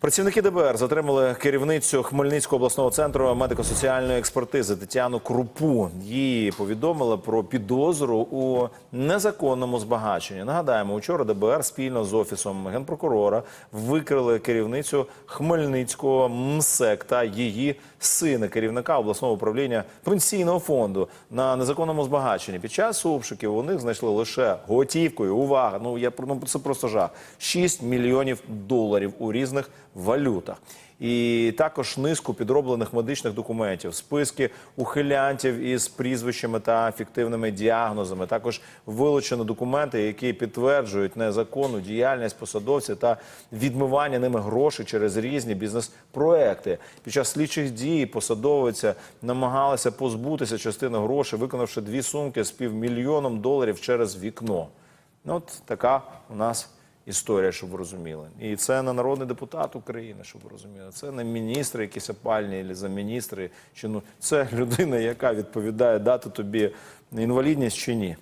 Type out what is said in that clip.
Працівники ДБР затримали керівницю Хмельницького обласного центру медико-соціальної експертизи Тетяну Крупу. Її повідомили про підозру у незаконному збагаченні. Нагадаємо, учора ДБР спільно з офісом генпрокурора викрили керівницю Хмельницького МСЕК та її сина, керівника обласного управління пенсійного фонду на незаконному збагаченні. Під час обшуків у них знайшли лише готівкою. Увага! Ну я ну, це просто жах. 6 мільйонів доларів у різних валютах. І також низку підроблених медичних документів, списки ухилянтів із прізвищами та фіктивними діагнозами. Також вилучено документи, які підтверджують незаконну діяльність посадовців та відмивання ними грошей через різні бізнес-проекти. Під час слідчих дій посадовиця намагалася позбутися частини грошей, виконавши дві сумки з півмільйоном доларів через вікно. Ну, от така у нас історія, щоб ви розуміли. І це не народний депутат України, щоб ви розуміли. Це не міністри, якісь опальні, або замміністри. Чи ну це людина, яка відповідає дати тобі інвалідність чи ні.